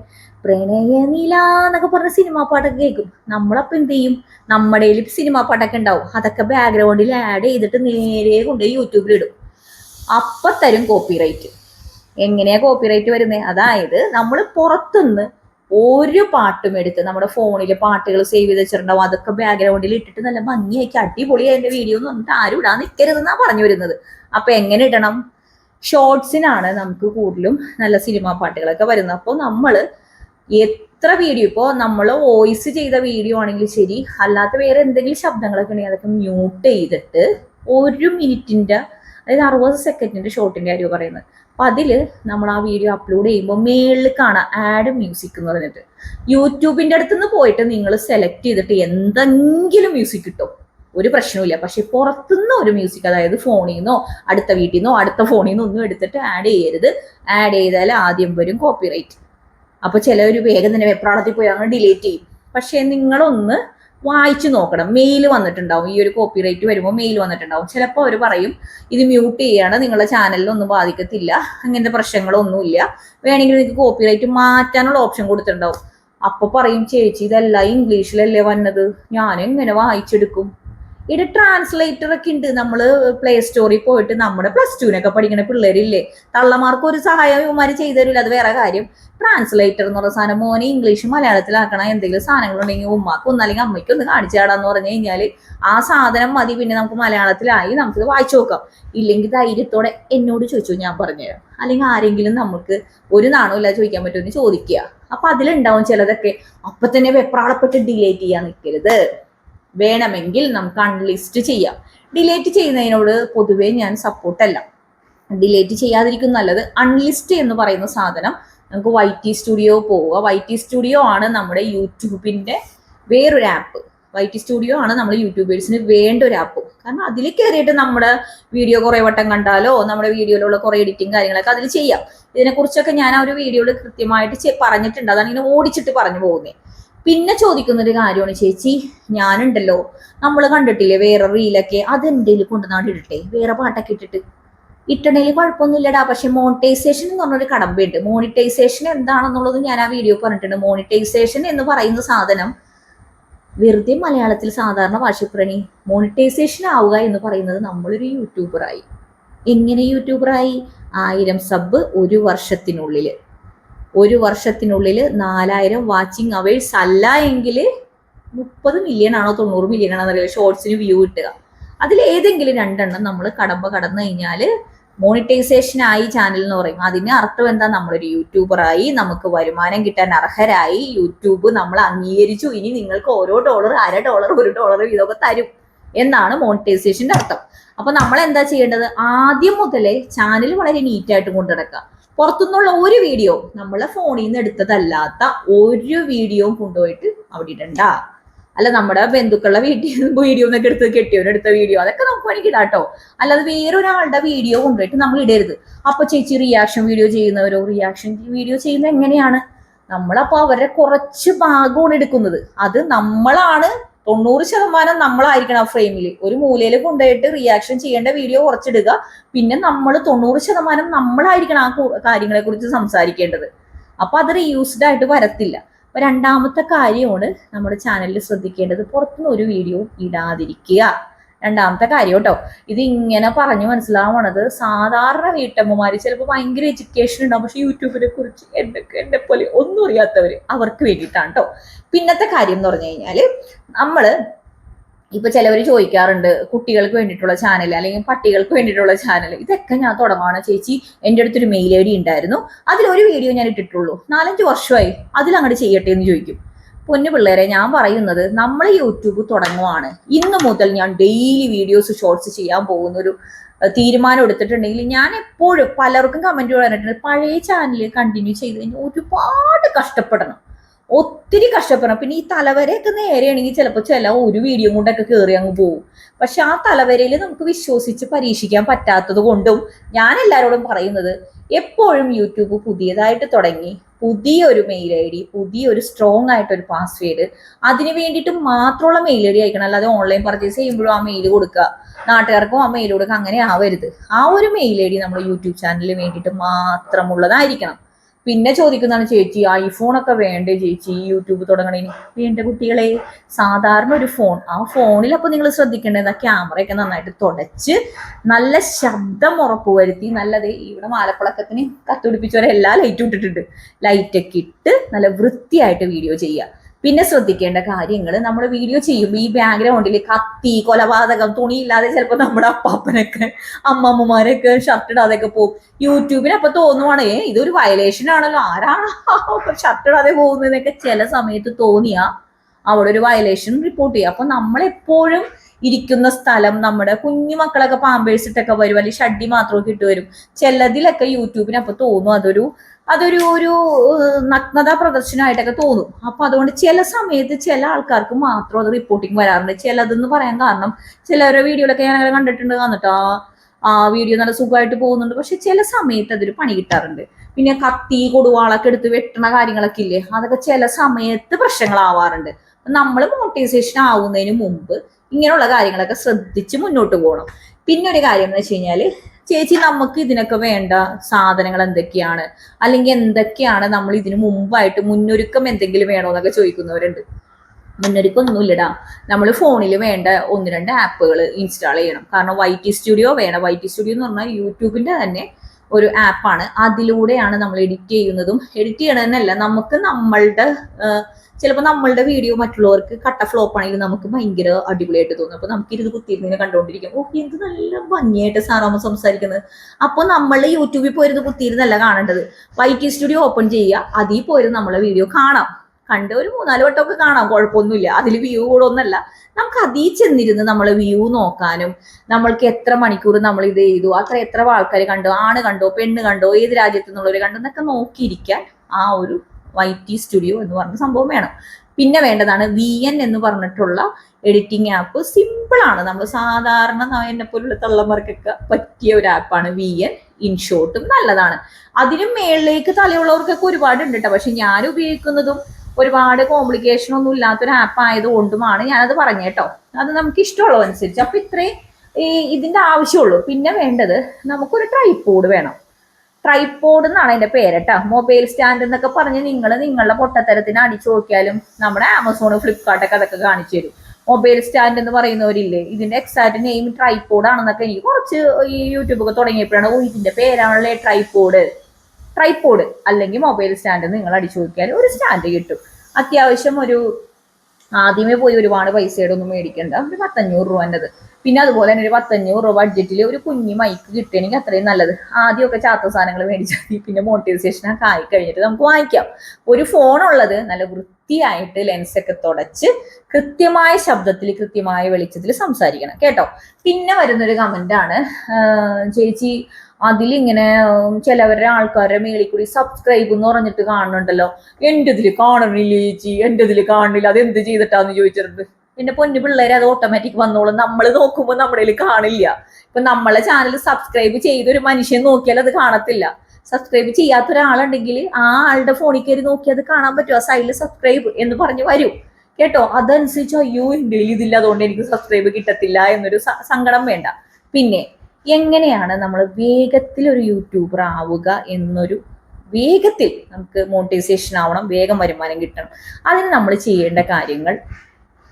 പ്രണയനില എന്നൊക്കെ പറഞ്ഞ സിനിമാ പാട്ടൊക്കെ കേൾക്കും. നമ്മളപ്പം എന്ത് ചെയ്യും? നമ്മുടെ സിനിമാ പാട്ടൊക്കെ ഉണ്ടാവും. അതൊക്കെ ബാക്ക്ഗ്രൗണ്ടിൽ ആഡ് ചെയ്തിട്ട് നേരെ കൊണ്ട് യൂട്യൂബിൽ ഇടും. അപ്പൊ തരും കോപ്പിറൈറ്റ് എങ്ങനെയാ കോപ്പിറൈറ്റ് വരുന്നത് അതായത് നമ്മൾ പുറത്തുനിന്ന് ഒരു പാട്ടും എടുത്ത് നമ്മുടെ ഫോണിൽ പാട്ടുകൾ സേവ് ചെയ്ത് വെച്ചിട്ടുണ്ടാവും. അതൊക്കെ ബാക്ക്ഗ്രൗണ്ടിൽ ഇട്ടിട്ട് നല്ല ഭംഗിയാക്കി അടിപൊളി അതിന്റെ വീഡിയോ എന്ന് പറഞ്ഞിട്ട് ആരും ഇടാൻ നിൽക്കരുതെന്നാ പറഞ്ഞു വരുന്നത്. അപ്പൊ എങ്ങനെ ഇടണം? ഷോർട്സിനാണ് നമുക്ക് കൂടുതലും നല്ല സിനിമാ പാട്ടുകളൊക്കെ വരുന്നത്. അപ്പോൾ നമ്മൾ എത്ര വീഡിയോ ഇപ്പോൾ നമ്മൾ വോയിസ് ചെയ്ത വീഡിയോ ആണെങ്കിൽ ശരി അല്ലാത്ത വേറെ എന്തെങ്കിലും ശബ്ദങ്ങളൊക്കെ ഉണ്ടെങ്കിൽ അതൊക്കെ മ്യൂട്ട് ചെയ്തിട്ട് ഒരു മിനിറ്റിന്റെ അതായത് അറുപത് സെക്കൻഡിന്റെ ഷോർട്ടിന്റെ കാര്യം പറയുന്നത്. അപ്പൊ അതിൽ നമ്മൾ ആ വീഡിയോ അപ്ലോഡ് ചെയ്യുമ്പോൾ മേളിൽ കാണാം ആഡ് മ്യൂസിക് എന്ന് പറഞ്ഞിട്ട്. യൂട്യൂബിന്റെ അടുത്ത് നിന്ന് പോയിട്ട് നിങ്ങൾ സെലക്ട് ചെയ്തിട്ട് എന്തെങ്കിലും മ്യൂസിക് കിട്ടും. ഒരു പ്രശ്നവുമില്ല. പക്ഷെ പുറത്തുനിന്ന് ഒരു മ്യൂസിക് അതായത് ഫോണിൽ നിന്നോ അടുത്ത വീട്ടിൽ നിന്നോ അടുത്ത ഫോണിൽ നിന്നോ ഒന്നും എടുത്തിട്ട് ആഡ് ചെയ്യരുത്. ആഡ് ചെയ്താൽ ആദ്യം വരും കോപ്പിറൈറ്റ് അപ്പൊ ചിലവർ വേഗം തന്നെ വെപ്രാളത്തിൽ പോയി അങ്ങ് ഡിലീറ്റ് ചെയ്യും. പക്ഷെ നിങ്ങളൊന്ന് വായിച്ചു നോക്കണം. മെയിൽ വന്നിട്ടുണ്ടാവും. ഈ ഒരു കോപ്പി റൈറ്റ് വരുമ്പോൾ മെയിൽ വന്നിട്ടുണ്ടാവും. ചിലപ്പോൾ അവർ പറയും ഇത് മ്യൂട്ട് ചെയ്യാണ് നിങ്ങളുടെ ചാനലിലൊന്നും ബാധിക്കത്തില്ല അങ്ങനത്തെ പ്രശ്നങ്ങളൊന്നുമില്ല. വേണമെങ്കിൽ നിങ്ങൾക്ക് കോപ്പി റൈറ്റ് മാറ്റാനുള്ള ഓപ്ഷൻ കൊടുത്തിട്ടുണ്ടാവും. അപ്പോൾ പറയും ചേച്ചി ഇതെല്ലാം ഇംഗ്ലീഷിലല്ലേ വന്നത്? ഞാൻ എങ്ങനെ വായിച്ചെടുക്കും? ഇത് ട്രാൻസ്ലേറ്റർ ഒക്കെ ഉണ്ട് നമ്മൾ പ്ലേ സ്റ്റോറിൽ പോയിട്ട് നമ്മുടെ പ്ലസ് ടുവിനൊക്കെ പഠിക്കുന്ന പിള്ളേരില്ലേ? തള്ളമാർക്ക് ഒരു സഹായം ഇവന്മാർ ചെയ്തു തരില്ല അത് വേറെ കാര്യം. ട്രാൻസ്ലേറ്റർ എന്ന് പറഞ്ഞ സാധനം മോനെ ഇംഗ്ലീഷ് മലയാളത്തിലാക്കണ എന്തെങ്കിലും സാധനങ്ങളുണ്ടെങ്കിൽ ഉമ്മാക്ക് ഒന്നല്ലെങ്കിൽ അമ്മയ്ക്ക് ഒന്ന് കാണിച്ചു തരാന്ന് പറഞ്ഞു കഴിഞ്ഞാൽ ആ സാധനം മതി. പിന്നെ നമുക്ക് മലയാളത്തിലായി നമുക്കിത് വായിച്ചു നോക്കാം. ഇല്ലെങ്കിൽ ധൈര്യത്തോടെ എന്നോട് ചോദിച്ചു ഞാൻ പറഞ്ഞുതരാം അല്ലെങ്കിൽ ആരെങ്കിലും നമുക്ക് ഒരു നാണോ നാണമില്ല ചോദിക്കാൻ പറ്റുമെന്ന് ചോദിക്കുക. അപ്പൊ അതിലുണ്ടാവും ചിലതൊക്കെ. അപ്പൊ തന്നെ വെപ്രാളപ്പെട്ട് ഡിലേറ്റ് ചെയ്യാൻ നിൽക്കരുത് വേണമെങ്കിൽ നമുക്ക് അൺലിസ്റ്റ് ചെയ്യാം. ഡിലേറ്റ് ചെയ്യുന്നതിനോട് പൊതുവേ ഞാൻ സപ്പോർട്ടല്ല ഡിലേറ്റ് ചെയ്യാതിരിക്കും നല്ലത്. അൺലിസ്റ്റ് എന്ന് പറയുന്ന സാധനം നമുക്ക് വൈ ടി സ്റ്റുഡിയോ പോവുക. വൈ ടി സ്റ്റുഡിയോ ആണ് നമ്മുടെ യൂട്യൂബിന്റെ വേറൊരു ആപ്പ് വൈ ടി സ്റ്റുഡിയോ ആണ് നമ്മൾ യൂട്യൂബേഴ്സിന് വേണ്ട ഒരു ആപ്പ് കാരണം അതിൽ കയറിയിട്ട് നമ്മുടെ വീഡിയോ കുറേ വട്ടം കണ്ടാലോ നമ്മുടെ വീഡിയോയിലുള്ള കുറേ എഡിറ്റിംഗ് കാര്യങ്ങളൊക്കെ അതിൽ ചെയ്യാം. ഇതിനെക്കുറിച്ചൊക്കെ ഞാൻ ആ ഒരു വീഡിയോയിൽ കൃത്യമായിട്ട് പറഞ്ഞിട്ടുണ്ട്. അതാണ് ഇങ്ങനെ ഓടിച്ചിട്ട് പറഞ്ഞു പോകുന്നത് പിന്നെ ചോദിക്കുന്ന ഒരു കാര്യമാണ് ചേച്ചി ഞാനുണ്ടല്ലോ. നമ്മൾ കണ്ടിട്ടില്ലേ വേറെ റീലൊക്കെ? അതെന്റെ കൊണ്ടുനാട് ഇടട്ടെ. വേറെ പാട്ടൊക്കെ ഇട്ടിട്ട്. ഇട്ടണേൽ കുഴപ്പമൊന്നുമില്ലടാ. പക്ഷെ മോണിറ്റൈസേഷൻ എന്ന് പറഞ്ഞൊരു കടമ്പയുണ്ട്. മോണിറ്റൈസേഷൻ എന്താണെന്നുള്ളത് ഞാൻ ആ വീഡിയോ പറഞ്ഞിട്ടുണ്ട്. മോണിറ്റൈസേഷൻ എന്ന് പറയുന്ന സാധനം വെറുതെ മലയാളത്തിൽ സാധാരണ ഭാഷപ്രണി മോണിറ്റൈസേഷൻ ആവുക എന്ന് പറയുന്നത് നമ്മളൊരു യൂട്യൂബറായി എങ്ങനെ യൂട്യൂബറായി ആയിരം സബ് ഒരു വർഷത്തിനുള്ളിൽ ഒരു വർഷത്തിനുള്ളിൽ നാലായിരം വാച്ചിങ് അവേഴ്സ് അല്ല എങ്കിൽ മുപ്പത് മില്യൺ ആണോ തൊണ്ണൂറ് മില്യൺ ആണോ എന്നറിയില്ല. ഷോർട്സിന് വ്യൂ കിട്ടുക. അതിൽ ഏതെങ്കിലും രണ്ടെണ്ണം നമ്മൾ കടമ്പ കടന്നു കഴിഞ്ഞാൽ മോണിറ്റൈസേഷൻ ആയി ചാനൽ എന്ന് പറയും. അതിന് അർത്ഥം എന്താ? നമ്മളൊരു യൂട്യൂബറായി നമുക്ക് വരുമാനം കിട്ടാൻ അർഹരായി യൂട്യൂബ് നമ്മൾ അംഗീകരിച്ചു. ഇനി നിങ്ങൾക്ക് ഓരോ ഡോളർ അര ഡോളർ ഒരു ഡോളർ ഇതൊക്കെ തരും എന്നാണ് മോണിറ്റൈസേഷന്റെ അർത്ഥം. അപ്പൊ നമ്മൾ എന്താ ചെയ്യേണ്ടത്? ആദ്യം മുതലേ ചാനൽ വളരെ നീറ്റായിട്ട് കൊണ്ടു നടക്കുക പുറത്തുനിന്നുള്ള ഒരു വീഡിയോ നമ്മളെ ഫോണിൽ നിന്ന് എടുത്തതല്ലാത്ത ഒരു വീഡിയോയും കൊണ്ടുപോയിട്ട് അവിടെ ഇടണ്ട അല്ല നമ്മുടെ ബന്ധുക്കളുടെ വീട്ടിൽ വീഡിയോ എന്നൊക്കെ എടുത്ത് കെട്ടിയവനെടുത്ത വീഡിയോ അതൊക്കെ നമുക്ക് വേണമെങ്കിൽ ഇടാട്ടോ അല്ലാതെ വേറൊരാളുടെ വീഡിയോ കൊണ്ടുപോയിട്ട് നമ്മൾ ഇടരുത്. അപ്പൊ ചേച്ചി റിയാക്ഷൻ വീഡിയോ ചെയ്യുന്നവരോ റിയാക്ഷൻ വീഡിയോ ചെയ്യുന്നത് എങ്ങനെയാണ്? നമ്മളപ്പോ അവരുടെ കുറച്ച് ഭാഗമാണ് എടുക്കുന്നത്. അത് നമ്മളാണ് തൊണ്ണൂറ് ശതമാനം നമ്മളായിരിക്കണം ആ ഫ്രെയിമിൽ ഒരു മൂലയിൽ കൊണ്ടുപോയിട്ട് റിയാക്ഷൻ ചെയ്യേണ്ട വീഡിയോ കുറച്ചിടുക. പിന്നെ നമ്മൾ തൊണ്ണൂറ് ശതമാനം നമ്മളായിരിക്കണം ആ കാര്യങ്ങളെ കുറിച്ച് സംസാരിക്കേണ്ടത്. അപ്പൊ അത് റീയൂസ്ഡ് ആയിട്ട് വരത്തില്ല. അപ്പൊ രണ്ടാമത്തെ കാര്യമാണ് നമ്മുടെ ചാനലിൽ ശ്രദ്ധിക്കേണ്ടത്. പുറത്തുനിന്ന് ഒരു വീഡിയോ ഇടാതിരിക്കുക. രണ്ടാമത്തെ കാര്യം കേട്ടോ ഇത് ഇങ്ങനെ പറഞ്ഞു മനസ്സിലാവണത് സാധാരണ വീട്ടമ്മമാര് ചിലപ്പോൾ ഭയങ്കര എഡ്യൂക്കേഷൻ ഉണ്ടാവും. പക്ഷെ യൂട്യൂബിനെ കുറിച്ച് എന്നെ എന്നെ പോലെ ഒന്നും അറിയാത്തവര് അവർക്ക് വേണ്ടിയിട്ടാണ് കേട്ടോ പിന്നത്തെ കാര്യം എന്ന് പറഞ്ഞു കഴിഞ്ഞാൽ നമ്മൾ ഇപ്പൊ ചിലവർ ചോദിക്കാറുണ്ട് കുട്ടികൾക്ക് വേണ്ടിയിട്ടുള്ള ചാനൽ അല്ലെങ്കിൽ പട്ടികൾക്ക് വേണ്ടിയിട്ടുള്ള ചാനൽ ഇതൊക്കെ ഞാൻ തുടങ്ങുകയാണ് ചേച്ചി. എന്റെ അടുത്തൊരു മെയിൽ ഐ ഡി ഉണ്ടായിരുന്നു. അതിലൊരു വീഡിയോ ഞാൻ ഇട്ടിട്ടുള്ളൂ. നാലഞ്ച് വർഷമായി അതിൽ അങ്ങോട്ട് ചെയ്യട്ടെ എന്ന് ചോദിക്കും. പൊന്നു പിള്ളേരെ ഞാൻ പറയുന്നത് നമ്മൾ യൂട്യൂബ് തുടങ്ങുവാണ്. ഇന്ന് മുതൽ ഞാൻ ഡെയിലി വീഡിയോസ് ഷോർട്സ് ചെയ്യാൻ പോകുന്ന ഒരു തീരുമാനം എടുത്തിട്ടുണ്ടെങ്കിൽ ഞാൻ എപ്പോഴും പലർക്കും കമന്റ് പറഞ്ഞിട്ടുണ്ട് പഴയ ചാനൽ കണ്ടിന്യൂ ചെയ്ത് കഴിഞ്ഞാൽ ഒരുപാട് കഷ്ടപ്പെടണം. ഒത്തിരി കഷ്ടപ്പെടണം. പിന്നെ ഈ തലവരെയൊക്കെ നേരെയാണെങ്കിൽ ചിലപ്പോൾ ചില ഒരു വീഡിയോ കൊണ്ടൊക്കെ കയറി അങ്ങ് പോകും പക്ഷെ ആ തലവരയിൽ നമുക്ക് വിശ്വസിച്ച് പരീക്ഷിക്കാൻ പറ്റാത്തത് കൊണ്ടും ഞാൻ എല്ലാവരോടും പറയുന്നത് എപ്പോഴും യൂട്യൂബ് പുതിയതായിട്ട് തുടങ്ങി പുതിയൊരു മെയിൽ ഐ ഡി പുതിയൊരു സ്ട്രോങ് ആയിട്ടൊരു പാസ്വേഡ് അതിന് വേണ്ടിയിട്ട് മാത്രമുള്ള മെയിൽ ഐ ഡി അയക്കണം. അല്ലാതെ ഓൺലൈൻ പർച്ചേസ് ചെയ്യുമ്പോഴും ആ മെയിൽ കൊടുക്കുക. നാട്ടുകാർക്കും ആ മെയിൽ കൊടുക്കുക. അങ്ങനെ ആവരുത്. ആ ഒരു മെയിൽ ഐ ഡി നമ്മുടെ യൂട്യൂബ് ചാനലിന് വേണ്ടിയിട്ട് മാത്രമുള്ളതായിരിക്കണം. പിന്നെ ചോദിക്കുന്നതാണ് ചേച്ചി ഐഫോൺ ഒക്കെ വേണ്ടേ ചേച്ചി? യൂട്യൂബ് തുടങ്ങണേന് വേണ്ട കുട്ടികളെ സാധാരണ ഒരു ഫോൺ ആ ഫോണിൽ അപ്പോൾ നിങ്ങൾ ശ്രദ്ധിക്കേണ്ടത് ആ ക്യാമറയൊക്കെ നന്നായിട്ട് തുടച്ച് നല്ല ശബ്ദം ഉറപ്പുവരുത്തി നല്ലത് ഇവിടെ മാലപ്പളക്കത്തിന് കത്തുപിടിപ്പിച്ചവരെ എല്ലാ ലൈറ്റും ഇട്ടിട്ടുണ്ട്. ലൈറ്റൊക്കെ ഇട്ട് നല്ല വൃത്തിയായിട്ട് വീഡിയോ ചെയ്യുക. പിന്നെ ശ്രദ്ധിക്കേണ്ട കാര്യങ്ങൾ നമ്മൾ വീഡിയോ ചെയ്യുമ്പോൾ ഈ ബാക്ക്ഗ്രൗണ്ടിൽ കത്തി കൊലപാതകം തുണിയില്ലാതെ ചിലപ്പോൾ നമ്മുടെ അപ്പാപ്പനൊക്കെ അമ്മമ്മമാരൊക്കെ ഷർട്ട് ഇടാതെയൊക്കെ പോകും യൂട്യൂബിന് തോന്നുവാണ് ഏ ഇതൊരു വയലേഷൻ ആണല്ലോ ആരാണ് ഷർട്ട് ഇടാതെ പോകുന്നതെന്നൊക്കെ ചില സമയത്ത് തോന്നിയാ അവിടെ ഒരു വയലേഷൻ റിപ്പോർട്ട് ചെയ്യുക അപ്പൊ നമ്മളെപ്പോഴും ഇരിക്കുന്ന സ്ഥലം നമ്മുടെ കുഞ്ഞു മക്കളൊക്കെ വരും അല്ലെങ്കിൽ ഷഡ്ഡി മാത്രമൊക്കെ ഇട്ട് വരും. ചിലതിലൊക്കെ യൂട്യൂബിന് അപ്പൊ തോന്നും അതൊരു അതൊരു ഒരു നഗ്നത പ്രദർശനമായിട്ടൊക്കെ തോന്നും. അപ്പൊ അതുകൊണ്ട് ചില സമയത്ത് ചില ആൾക്കാർക്ക് മാത്രം അത് റിപ്പോർട്ടിങ് വരാറുണ്ട്. ചിലതെന്ന് പറയാൻ കാരണം ചിലവരുടെ വീഡിയോയിലൊക്കെ ഞാൻ അങ്ങനെ കണ്ടിട്ടുണ്ട് വന്നിട്ട് ആ ആ വീഡിയോ നല്ല സുഖമായിട്ട് പോകുന്നുണ്ട്. പക്ഷെ ചില സമയത്ത് അതൊരു പണി കിട്ടാറുണ്ട്. പിന്നെ കത്തി കൊടുവാളൊക്കെ എടുത്ത് വെട്ടണ കാര്യങ്ങളൊക്കെ ഇല്ലേ? അതൊക്കെ ചില സമയത്ത് പ്രശ്നങ്ങളാവാറുണ്ട്. നമ്മൾ മോട്ടിവേഷൻ ആവുന്നതിന് മുമ്പ് ഇങ്ങനെയുള്ള കാര്യങ്ങളൊക്കെ ശ്രദ്ധിച്ച് മുന്നോട്ട് പോകണം. പിന്നെ ഒരു കാര്യം എന്ന് വെച്ച് കഴിഞ്ഞാൽ ചേച്ചി നമുക്ക് ഇതിനൊക്കെ വേണ്ട സാധനങ്ങൾ എന്തൊക്കെയാണ്? അല്ലെങ്കിൽ എന്തൊക്കെയാണ് നമ്മൾ ഇതിന് മുമ്പായിട്ട് മുന്നൊരുക്കം എന്തെങ്കിലും വേണോ എന്നൊക്കെ ചോദിക്കുന്നവരുണ്ട്. മുന്നൊരുക്കം ഒന്നുമില്ലടാ നമ്മൾ ഫോണിൽ വേണ്ട ഒന്ന് രണ്ട് ആപ്പുകൾ ഇൻസ്റ്റാൾ ചെയ്യണം. കാരണം വൈ ടി സ്റ്റുഡിയോ വേണം. വൈ ടി സ്റ്റുഡിയോ എന്ന് പറഞ്ഞാൽ യൂട്യൂബിന്റെ തന്നെ ഒരു ആപ്പാണ് അതിലൂടെയാണ് നമ്മൾ എഡിറ്റ് ചെയ്യുന്നതും. എഡിറ്റ് ചെയ്യണമെന്നല്ല നമുക്ക് നമ്മളുടെ ചിലപ്പോൾ നമ്മളുടെ വീഡിയോ മറ്റുള്ളവർക്ക് കട്ട ഫ്ലോപ്പ് ആണെങ്കിൽ നമുക്ക് ഭയങ്കര അടിപൊളിയായിട്ട് തോന്നും. അപ്പോൾ നമുക്ക് ഇരുന്ന് കുത്തിയിരുന്ന് കണ്ടുകൊണ്ടിരിക്കും ഓ എന്ത് നല്ല ഭംഗിയായിട്ട് സാറാമ്മ സംസാരിക്കുന്നത്. അപ്പോൾ നമ്മൾ യൂട്യൂബിൽ പോയിരുന്ന് കുത്തിയിരുന്നല്ല കാണേണ്ടത്. വൈ ടി സ്റ്റുഡിയോ ഓപ്പൺ ചെയ്യുക. അതിൽ പോയിരുന്ന് നമ്മളെ വീഡിയോ കാണാം. കണ്ട് ഒരു മൂന്നാൽ വട്ടമൊക്കെ കാണാം കുഴപ്പമൊന്നുമില്ല. അതിൽ വ്യൂ കൂടെ ഒന്നല്ല നമുക്ക് അതിൽ ചെന്നിരുന്ന് നമ്മൾ വ്യൂ നോക്കാനും നമ്മൾക്ക് എത്ര മണിക്കൂർ നമ്മൾ ഇത് ചെയ്തു അത്ര എത്ര ആൾക്കാർ കണ്ടു ആണ് കണ്ടോ പെണ്ണ് കണ്ടോ ഏത് രാജ്യത്തു നിന്നുള്ളവർ കണ്ടോ എന്നൊക്കെ നോക്കിയിരിക്കാൻ ആ ഒരു വൈറ്റി സ്റ്റുഡിയോ എന്ന് പറഞ്ഞ സംഭവം വേണം. പിന്നെ വേണ്ടതാണ് വി എൻ എന്ന് പറഞ്ഞിട്ടുള്ള എഡിറ്റിംഗ് ആപ്പ് സിമ്പിൾ ആണ്. നമ്മൾ സാധാരണ എന്നെ പോലുള്ള തള്ളമാർക്കൊക്കെ പറ്റിയ ഒരു ആപ്പാണ് വി എൻ ഇൻഷോട്ടും നല്ലതാണ്. അതിനും മേളിലേക്ക് തലയുള്ളവർക്കൊക്കെ ഒരുപാട് ഉണ്ട് കേട്ടോ പക്ഷെ ഞാൻ ഉപയോഗിക്കുന്നതും ഒരുപാട് കോംപ്ലിക്കേഷൻ ഒന്നും ഇല്ലാത്തൊരു ആപ്പ് ആയതുകൊണ്ടുമാണ് ഞാനത് പറഞ്ഞേട്ടോ. അത് നമുക്ക് ഇഷ്ടമുള്ളത് അനുസരിച്ച്. അപ്പൊ ഇത്രയും ഈ ഇതിന്റെ ആവശ്യമുള്ളൂ. പിന്നെ വേണ്ടത് നമുക്കൊരു ട്രൈപ്പോഡ് വേണം. ട്രൈപ്പോഡ് എന്നാണ് അതിന്റെ പേരട്ടാ. മൊബൈൽ സ്റ്റാൻഡ് എന്നൊക്കെ പറഞ്ഞ് നിങ്ങൾ നിങ്ങളുടെ പൊട്ടത്തരത്തിന് അടിച്ചു നോക്കിയാലും നമ്മുടെ ആമസോൺ ഫ്ലിപ്കാർട്ടൊക്കെ അതൊക്കെ കാണിച്ചു തരും. മൊബൈൽ സ്റ്റാൻഡ് എന്ന് പറയുന്നവരില്ലേ ഇതിന്റെ എക്സാക്ട് നെയിം ട്രൈപ്പോഡ് ആണെന്നൊക്കെ എനിക്ക് കുറച്ച് ഈ യൂട്യൂബൊക്കെ തുടങ്ങിയപ്പോഴാണ് ഓ ഇതിന്റെ പേരാണല്ലേ ട്രൈപ്പോഡ് ട്രൈപ്പോഡ് അല്ലെങ്കിൽ മൊബൈൽ സ്റ്റാൻഡ് നിങ്ങൾ അടിച്ചു നോക്കിയാൽ ഒരു സ്റ്റാൻഡ് കിട്ടും. അത്യാവശ്യം ഒരു ആദ്യമേ പോയി ഒരുപാട് പൈസയുടെ ഒന്നും മേടിക്കണ്ട. ഒരു പത്തഞ്ഞൂറ് രൂപന്റെത്. പിന്നെ അതുപോലെ തന്നെ ഒരു പത്തഞ്ഞൂറ് രൂപ ബഡ്ജറ്റിൽ ഒരു കുഞ്ഞി മൈക്ക് കിട്ടുകയാണെങ്കിൽ അത്രയും നല്ലത്. ആദ്യമൊക്കെ ചാത്ത സാധനങ്ങൾ മേടിച്ചാൽ മതി. പിന്നെ മോട്ടിവേഷൻ ഒക്കെ ആയി കഴിഞ്ഞിട്ട് നമുക്ക് വാങ്ങിക്കാം. ഒരു ഫോൺ ഉള്ളത് നല്ല വൃത്തിയായിട്ട് ലെൻസൊക്കെ തുടച്ച് കൃത്യമായ ശബ്ദത്തിൽ കൃത്യമായ വെളിച്ചത്തിൽ സംസാരിക്കണം. കേട്ടോ? പിന്നെ വരുന്നൊരു കമന്റ് ആണ് ചേച്ചി അതിലിങ്ങനെ ചിലവരുടെ ആൾക്കാരുടെ മേളിൽ കൂടി സബ്സ്ക്രൈബ് എന്ന് പറഞ്ഞിട്ട് കാണുന്നുണ്ടല്ലോ. എന്റെ ഇതിൽ കാണണില്ല ചേച്ചി? എന്റെ ഇതിൽ കാണണില്ല അത് എന്ത് ചെയ്തിട്ടാന്ന് ചോദിച്ചിട്ടുണ്ട്. പിന്നെ പൊന്നു പിള്ളേരെ അത് ഓട്ടോമാറ്റിക് വന്നോളും. നമ്മൾ നോക്കുമ്പോൾ നമ്മുടെ കാണില്ല. ഇപ്പൊ നമ്മളെ ചാനൽ സബ്സ്ക്രൈബ് ചെയ്തൊരു മനുഷ്യൻ നോക്കിയാൽ അത് കാണത്തില്ല. സബ്സ്ക്രൈബ് ചെയ്യാത്ത ഒരാളുണ്ടെങ്കിൽ ആ ആളുടെ ഫോണിൽ കയറി നോക്കി അത് കാണാൻ പറ്റും. ആ സൈഡിൽ സബ്സ്ക്രൈബ് എന്ന് പറഞ്ഞ് വരും. കേട്ടോ? അതനുസരിച്ച് അയ്യോ എന്റെ ഇതില്ല അതുകൊണ്ട് എനിക്ക് സബ്സ്ക്രൈബ് കിട്ടത്തില്ല എന്നൊരു സങ്കടം വേണ്ട. പിന്നെ എങ്ങനെയാണ് നമ്മൾ വേഗത്തിൽ ഒരു യൂട്യൂബർ ആവുക എന്നൊരു വേഗത്തിൽ നമുക്ക് മോണിറ്റൈസേഷൻ ആവണം വേഗം വരുമാനം കിട്ടണം. അതിന് നമ്മൾ ചെയ്യേണ്ട കാര്യങ്ങൾ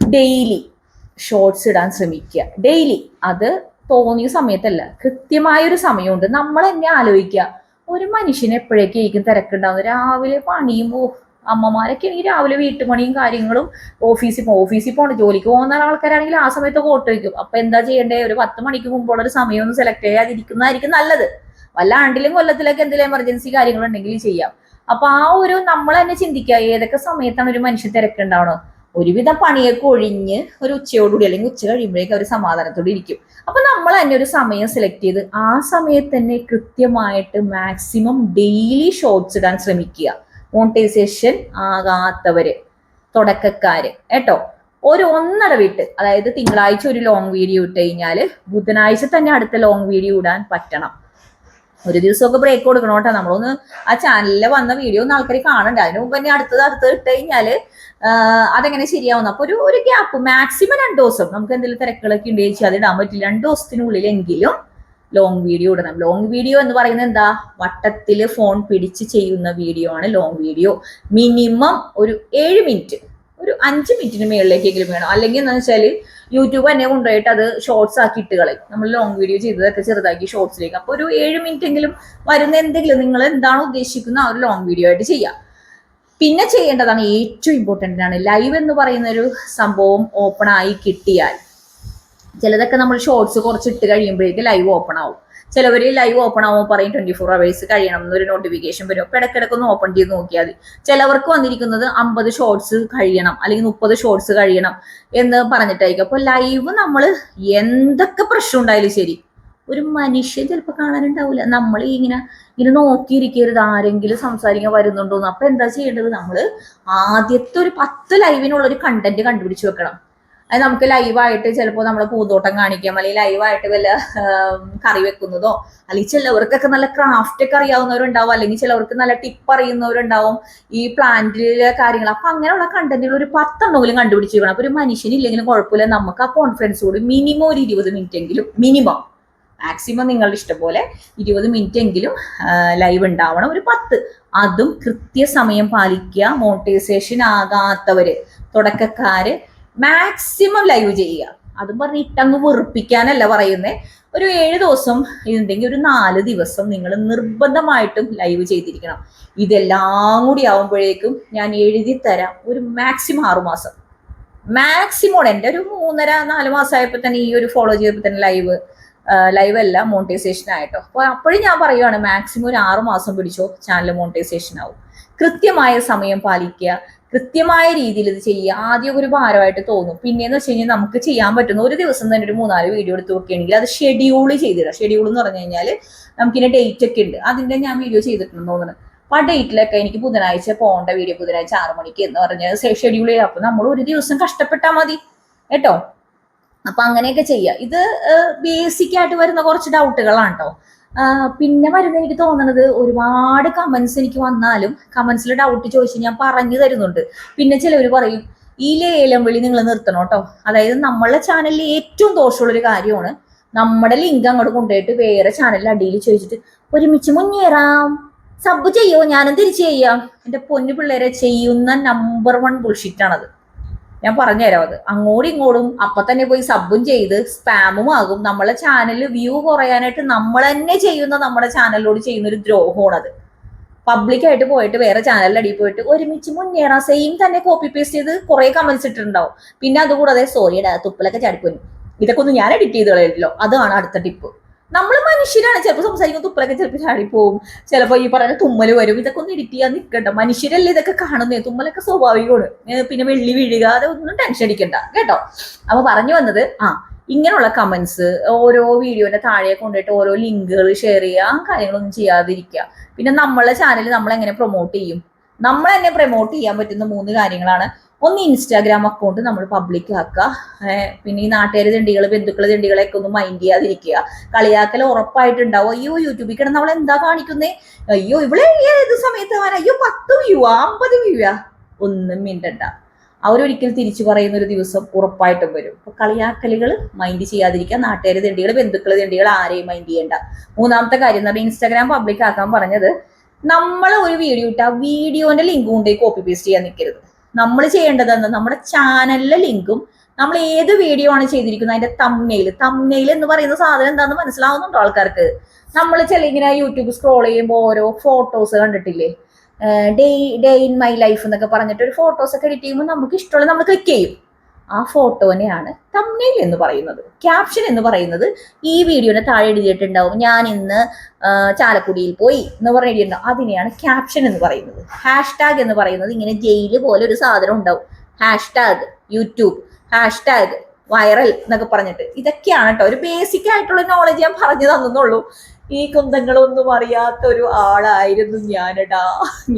ഡെയിലി ഷോർട്സ് ഇടാൻ ശ്രമിക്കുക. ഡെയിലി അത് തോന്നിയ സമയത്തല്ല കൃത്യമായൊരു സമയമുണ്ട്. നമ്മൾ തന്നെ ആലോചിക്കുക. ഒരു മനുഷ്യന് എപ്പോഴേക്കായിരിക്കും തിരക്കുണ്ടാവുന്നത്? രാവിലെ പണിയും ഓ അമ്മമാരൊക്കെ ആണെങ്കിൽ രാവിലെ വീട്ടുപണിയും കാര്യങ്ങളും ഓഫീസിൽ ഓഫീസിൽ പോകണം ജോലിക്ക് പോകുന്ന ആൾക്കാരാണെങ്കിൽ ആ സമയത്ത് കോട്ട് വയ്ക്കും അപ്പൊ എന്താ ചെയ്യേണ്ടത് ഒരു പത്ത് മണിക്ക് മുമ്പുള്ള ഒരു സമയം സെലക്ട് ചെയ്യാതിരിക്കുന്നതായിരിക്കും നല്ലത്. വല്ല ആണ്ടിലും കൊല്ലത്തിലൊക്കെ എന്തെങ്കിലും എമർജൻസി കാര്യങ്ങളുണ്ടെങ്കിൽ ചെയ്യാം. അപ്പൊ ആ ഒരു നമ്മൾ തന്നെ ചിന്തിക്കുക ഏതൊക്കെ സമയത്താണ് ഒരു മനുഷ്യൻ തിരക്കുണ്ടാവണോ ഒരുവിധ പണിയൊക്കെ ഒഴിഞ്ഞ് ഒരു ഉച്ചയോടുകൂടി അല്ലെങ്കിൽ ഉച്ച കഴിയുമ്പോഴേക്കും അവർ സമാധാനത്തോടെ ഇരിക്കും. അപ്പൊ നമ്മൾ തന്നെ ഒരു സമയം സെലക്ട് ചെയ്ത് ആ സമയത്ത് തന്നെ കൃത്യമായിട്ട് മാക്സിമം ഡെയിലി ഷോർട്സ് ഇടാൻ ശ്രമിക്കുക. മോണിറ്റൈസേഷൻ ആകാത്തവര് തുടക്കക്കാര് കേട്ടോ? ഒരു ഒന്നര വിട്ട് അതായത് തിങ്കളാഴ്ച ഒരു ലോങ് വീഡിയോ ഇട്ട് കഴിഞ്ഞാൽ ബുധനാഴ്ച തന്നെ അടുത്ത ലോങ് വീഡിയോ ഇടാൻ പറ്റണം. ഒരു ദിവസമൊക്കെ ബ്രേക്ക് കൊടുക്കണം കേട്ടോ. നമ്മളൊന്ന് ആ ചാനലിൽ വന്ന വീഡിയോ ഒന്ന് ആൾക്കാർ കാണണ്ട? അതിന് മുമ്പ് തന്നെ അടുത്തത് അടുത്തത് ഇട്ട് കഴിഞ്ഞാൽ ആഹ് അതെങ്ങനെ ശരിയാവുന്നു? അപ്പൊ ഒരു ഒരു ഗ്യാപ്പ് മാക്സിമം രണ്ട് ദിവസം. നമുക്ക് എന്തെങ്കിലും തിരക്കുകളൊക്കെ ഉണ്ട് ചോദിച്ചാൽ അത് ഇടാൻ പറ്റില്ല. രണ്ട് ദിവസത്തിനുള്ളിലെങ്കിലും ലോങ് വീഡിയോ ഇടണം ലോങ് വീഡിയോ എന്ന് പറയുന്നത് എന്താ? വട്ടത്തിൽ ഫോൺ പിടിച്ച് ചെയ്യുന്ന വീഡിയോ ആണ് ലോങ് വീഡിയോ മിനിമം ഒരു ഏഴ് മിനിറ്റ് ഒരു അഞ്ച് മിനിറ്റിന് മുകളിലേക്കെങ്കിലും വേണം. അല്ലെങ്കിൽ എന്താ വെച്ചാൽ യൂട്യൂബ് തന്നെ കൊണ്ടുപോയിട്ട് അത് ഷോർട്സ് ആക്കി ഇട്ട് കളയും. നമ്മൾ ലോങ് വീഡിയോ ചെയ്തതൊക്കെ ചെറുതാക്കി ഷോർട്സിലേക്ക് അപ്പോൾ ഒരു ഏഴ് മിനിറ്റ് എങ്കിലും വരുന്ന എന്തെങ്കിലും നിങ്ങൾ എന്താണ് ഉദ്ദേശിക്കുന്ന ആ ഒരു ലോങ് വീഡിയോ ആയിട്ട് ചെയ്യാം. പിന്നെ ചെയ്യേണ്ടതാണ് ഏറ്റവും ഇമ്പോർട്ടന്റ് ആണ്. ലൈവ് എന്ന് പറയുന്ന ഒരു സംഭവം ഓപ്പൺ ആയി കിട്ടിയാൽ. ചിലതൊക്കെ നമ്മൾ ഷോർട്സ് കുറച്ച് ഇട്ട് കഴിയുമ്പോഴേക്ക് ലൈവ് ഓപ്പൺ ആവും. ചിലവർ ലൈവ് ഓപ്പൺ ആവുമ്പോൾ പറയും ട്വന്റി ഫോർ അവേഴ്സ് കഴിയണം എന്നൊരു നോട്ടിഫിക്കേഷൻ വരും. അപ്പോൾ ഇടയ്ക്കിടയ്ക്ക് ഒന്ന് ഓപ്പൺ ചെയ്ത് നോക്കിയാൽ മതി. ചിലവർക്ക് വന്നിരിക്കുന്നത് അമ്പത് ഷോർട്സ് കഴിയണം അല്ലെങ്കിൽ മുപ്പത് ഷോർട്സ് കഴിയണം എന്ന് പറഞ്ഞിട്ടായിരിക്കും. അപ്പോൾ ലൈവ് നമ്മൾ എന്തൊക്കെ പ്രശ്നം ഉണ്ടായാലും ശരി. ഒരു മനുഷ്യൻ ചിലപ്പോൾ കാണാനുണ്ടാവില്ല നമ്മൾ ഇങ്ങനെ ഇങ്ങനെ നോക്കിയിരിക്കരുത്. ആരെങ്കിലും സംസാരിക്കാൻ വരുന്നുണ്ടോന്ന്. അപ്പൊ എന്താ ചെയ്യേണ്ടത്? നമ്മൾ ആദ്യത്തെ ഒരു പത്ത് ലൈവിനുള്ള ഒരു കണ്ടന്റ് കണ്ടുപിടിച്ച് വെക്കണം. അത് നമുക്ക് ലൈവായിട്ട് ചിലപ്പോൾ നമ്മൾ പൂന്തോട്ടം കാണിക്കാം അല്ലെങ്കിൽ ലൈവായിട്ട് വല്ല കറി വെക്കുന്നതോ അല്ലെങ്കിൽ ചിലവർക്കൊക്കെ നല്ല ക്രാഫ്റ്റ് ഒക്കെ അറിയാവുന്നവരുണ്ടാവും അല്ലെങ്കിൽ ചിലവർക്ക് നല്ല ടിപ്പ് അറിയുന്നവരുണ്ടാവും ഈ പ്ലാന്റിലെ കാര്യങ്ങൾ. അപ്പൊ അങ്ങനെയുള്ള കണ്ടന്റുകൾ ഒരു പത്തെണ്ണമെങ്കിലും കണ്ടുപിടിച്ചിരിക്കണം. അപ്പൊ ഒരു മനുഷ്യനില്ലെങ്കിലും കുഴപ്പമില്ല. നമുക്ക് ആ കോൺഫിഡൻസ് കൂടി മിനിമം ഒരു ഇരുപത് മിനിറ്റ് എങ്കിലും മിനിമം മാക്സിമം നിങ്ങളുടെ ഇഷ്ടം പോലെ ഇരുപത് മിനിറ്റ് എങ്കിലും ലൈവ് ഉണ്ടാവണം. ഒരു പത്ത്. അതും കൃത്യസമയം പാലിക്കുക. മോട്ടിവേഷൻ ആകാത്തവര് തുടക്കക്കാര് മാക്സിമം ലൈവ് ചെയ്യുക. അതും പറഞ്ഞ് ഇട്ടങ്ങ് വെറുപ്പിക്കാനല്ല പറയുന്നത് ഒരു ഏഴ് ദിവസം ഇതുണ്ടെങ്കിൽ ഒരു നാല് ദിവസം നിങ്ങൾ നിർബന്ധമായിട്ടും ലൈവ് ചെയ്തിരിക്കണം. ഇതെല്ലാം കൂടി ആവുമ്പോഴേക്കും ഞാൻ എഴുതി തരാം ഒരു മാക്സിമം ആറുമാസം മാക്സിമം എന്റെ ഒരു മൂന്നര നാല് മാസമായപ്പോൾ തന്നെ ഈ ഒരു ഫോളോ ചെയ്തപ്പോൾ തന്നെ ലൈവ് ലൈവ് അല്ല മോണിറ്റൈസേഷൻ ആയിട്ടോ. അപ്പോൾ അപ്പോഴും ഞാൻ പറയുവാണ് മാക്സിമം ഒരു ആറ് മാസം പിടിച്ചോ ചാനൽ മോണിറ്റൈസേഷൻ ആവും. കൃത്യമായ സമയം പാലിക്കുക. കൃത്യമായ രീതിയിൽ ഇത് ചെയ്യുക. ആദ്യം ഒരു ഭാരമായിട്ട് തോന്നും. പിന്നെയെന്ന് വെച്ച് കഴിഞ്ഞാൽ നമുക്ക് ചെയ്യാൻ പറ്റുന്ന ഒരു ദിവസം തന്നെ ഒരു മൂന്നാൽ വീഡിയോ എടുത്ത് നോക്കുകയാണെങ്കിൽ അത് ഷെഡ്യൂൾ ചെയ്തിടാം ഷെഡ്യൂൾ എന്ന് പറഞ്ഞു കഴിഞ്ഞാൽ നമുക്കിതിന്റെ ഡേറ്റ് ഒക്കെ ഉണ്ട്. അതിന്റെ ഞാൻ വീഡിയോ ചെയ്തിട്ടുണ്ടെന്ന് തോന്നുന്നത് അപ്പൊ ആ ഡേറ്റിലൊക്കെ എനിക്ക് ബുധനാഴ്ച പോകേണ്ട വീഡിയോ ബുധനാഴ്ച ആറ് മണിക്ക് എന്ന് പറഞ്ഞ ഷെഡ്യൂൾ ചെയ്യാം. അപ്പൊ നമ്മൾ ഒരു ദിവസം കഷ്ടപ്പെട്ടാൽ മതി. കേട്ടോ? അപ്പൊ അങ്ങനെയൊക്കെ ചെയ്യുക. ഇത് ബേസിക് ആയിട്ട് വരുന്ന കുറച്ച് ഡൗട്ടുകളാണ് കേട്ടോ പിന്നെ വരുന്ന എനിക്ക് തോന്നണത് ഒരുപാട് കമന്റ്സ് എനിക്ക് വന്നാലും കമന്റ്സിൽ ഡൗട്ട് ചോദിച്ച് ഞാൻ പറഞ്ഞു തരുന്നുണ്ട്. പിന്നെ ചിലവർ പറയും ഈ ലേലം വിളി നിങ്ങൾ നിർത്തണം കേട്ടോ അതായത് നമ്മളെ ചാനലിൽ ഏറ്റവും ദോഷമുള്ളൊരു കാര്യമാണ് നമ്മുടെ ലിങ്ക് അങ്ങോട്ട് കൊണ്ടുപോയിട്ട് വേറെ ചാനലിൽ അടിയിൽ ചോദിച്ചിട്ട് ഒരുമിച്ച് മുന്നേറാം. സബ് ചെയ്യോ? ഞാനും തിരിച്ചു ചെയ്യാം. എന്റെ പൊന്നു പിള്ളേരെ ചെയ്യുന്ന നമ്പർ വൺ ബുൾഷിറ്റാണത് ഞാൻ പറഞ്ഞുതരാം അത്. അങ്ങോട്ടും ഇങ്ങോട്ടും അപ്പൊ തന്നെ പോയി സബും ചെയ്ത് സ്പാമും ആകും. നമ്മളെ ചാനൽ വ്യൂ കുറയാനായിട്ട് നമ്മൾ തന്നെ ചെയ്യുന്ന നമ്മുടെ ചാനലിലോട് ചെയ്യുന്ന ഒരു ദ്രോഹമാണ് അത്. പബ്ലിക്കായിട്ട് പോയിട്ട് വേറെ ചാനലിൽ അടിയിൽ പോയിട്ട് ഒരുമിച്ച് മുന്നേറാം. സെയിം തന്നെ കോപ്പി പേസ്റ്റ് ചെയ്ത് കുറെ കമന്റ്സ് ഇട്ടിട്ടുണ്ടാവും. പിന്നെ അതുകൂടാതെ സോറിയുടെ തുപ്പലൊക്കെ ചാടിപ്പോയി. ഇതൊക്കെ ഒന്നും ഞാൻ എഡിറ്റ് ചെയ്ത് അതാണ് അടുത്ത ടിപ്പ് നമ്മൾ മനുഷ്യരാണ് ചിലപ്പോൾ സംസാരിക്കുന്ന തുപ്പലൊക്കെ ചിലപ്പോൾ ചാടിപ്പോവും. ചിലപ്പോൾ ഈ പറയുന്ന തുമ്മൽ വരും. ഇതൊക്കെ ഒന്ന് എഡിറ്റ് ചെയ്യാൻ നിൽക്കണ്ട മനുഷ്യരല്ലേ ഇതൊക്കെ കാണുന്നേ? തുമ്മലൊക്കെ സ്വാഭാവികമാണ്. പിന്നെ വെള്ളി വീഴുക ഒന്നും ടെൻഷൻ അടിക്കണ്ട. കേട്ടോ? അപ്പൊ പറഞ്ഞു വന്നത് ആ ഇങ്ങനെയുള്ള കമന്റ്സ് ഓരോ വീഡിയോന്റെ താഴെ കൊണ്ടിട്ട് ഓരോ ലിങ്കുകൾ ഷെയർ ചെയ്യുക ആ കാര്യങ്ങളൊന്നും ചെയ്യാതിരിക്കുക. പിന്നെ നമ്മളെ ചാനൽ നമ്മൾ എങ്ങനെ പ്രൊമോട്ട് ചെയ്യും? നമ്മൾ തന്നെ പ്രൊമോട്ട് ചെയ്യാൻ പറ്റുന്ന മൂന്ന് കാര്യങ്ങളാണ്. ഒന്ന് ഇൻസ്റ്റാഗ്രാം അക്കൗണ്ട് നമ്മൾ പബ്ലിക് ആക്കുക. പിന്നെ ഈ നാട്ടുകാർ തിണ്ടികൾ ബന്ധുക്കളെ തിണ്ടികളെയൊക്കെ ഒന്ന് മൈൻഡ് ചെയ്യാതിരിക്കുക. കളിയാക്കൽ ഉറപ്പായിട്ടുണ്ടാവും. അയ്യോ യൂട്യൂബിൽ കിടന്ന് നമ്മൾ എന്താ കാണിക്കുന്നേ? അയ്യോ ഇവിടെ ഏത് സമയത്ത് വരാൻ അയ്യോ പത്ത് വ്യൂ അമ്പത് വ്യൂ ഒന്നും മിണ്ടണ്ട. അവരൊരിക്കൽ തിരിച്ചു പറയുന്ന ഒരു ദിവസം ഉറപ്പായിട്ടും വരും. അപ്പൊ കളിയാക്കലുകൾ മൈൻഡ് ചെയ്യാതിരിക്കുക. നാട്ടുകാർ തിണ്ടികൾ ബന്ധുക്കൾ തിണ്ടികൾ ആരെയും മൈൻഡ് ചെയ്യണ്ട. മൂന്നാമത്തെ കാര്യം എന്ന് പറഞ്ഞാൽ ഇൻസ്റ്റാഗ്രാം പബ്ലിക് ആക്കാൻ പറഞ്ഞത് നമ്മൾ ഒരു വീഡിയോ ഇട്ട വീഡിയോന്റെ ലിങ്ക് കൊണ്ടേ കോപ്പി പേസ്റ്റ് ചെയ്യാൻ നിൽക്കരുത് നമ്മൾ ചെയ്യേണ്ടതെന്ന് നമ്മുടെ ചാനലിലെ ലിങ്കും നമ്മൾ ഏത് വീഡിയോ ആണ് ചെയ്തിരിക്കുന്നത്? അതിന്റെ തമ്മയിൽ തമ്മയിൽ എന്ന് പറയുന്ന സാധനം എന്താണെന്ന് മനസ്സിലാവുന്നുണ്ടോ ആൾക്കാർക്ക്? നമ്മൾ ചില ഇങ്ങനെ യൂട്യൂബ് സ്ക്രോൾ ചെയ്യുമ്പോൾ ഓരോ ഫോട്ടോസ് കണ്ടിട്ടില്ലേ? Day day in my life എന്നൊക്കെ പറഞ്ഞിട്ട് ഒരു ഫോട്ടോസ് ഒക്കെ എഡിറ്റ് ചെയ്യുമ്പോൾ നമുക്ക് ഇഷ്ടമുള്ള നമ്മൾ ക്ലിക്ക് ചെയ്യും. ആ ഫോട്ടോനെയാണ് തമ്മിൽ എന്ന് പറയുന്നത്. ക്യാപ്ഷൻ എന്ന് പറയുന്നത് ഈ വീഡിയോനെ താഴെ എഴുതിയിട്ടുണ്ടാവും ഞാൻ ഇന്ന് ചാലക്കുടിയിൽ പോയി എന്ന് പറഞ്ഞ് എഴുതിയിട്ടുണ്ടാവും അതിനെയാണ് ക്യാപ്ഷൻ എന്ന് പറയുന്നത്. ഹാഷ്ടാഗ് എന്ന് പറയുന്നത് ഇങ്ങനെ ജയിൽ പോലെ ഒരു സാധനം ഉണ്ടാവും. ഹാഷ്ടാഗ് യൂട്യൂബ് ഹാഷ്ടാഗ് വൈറൽ എന്നൊക്കെ പറഞ്ഞിട്ട്. ഇതൊക്കെയാണ് കേട്ടോ ഒരു ബേസിക് ആയിട്ടുള്ള നോളജ് ഞാൻ പറഞ്ഞു തന്നുള്ളൂ ഈ കുന്തങ്ങളൊന്നും അറിയാത്ത ഒരു ആളായിരുന്നു ഞാനടാ.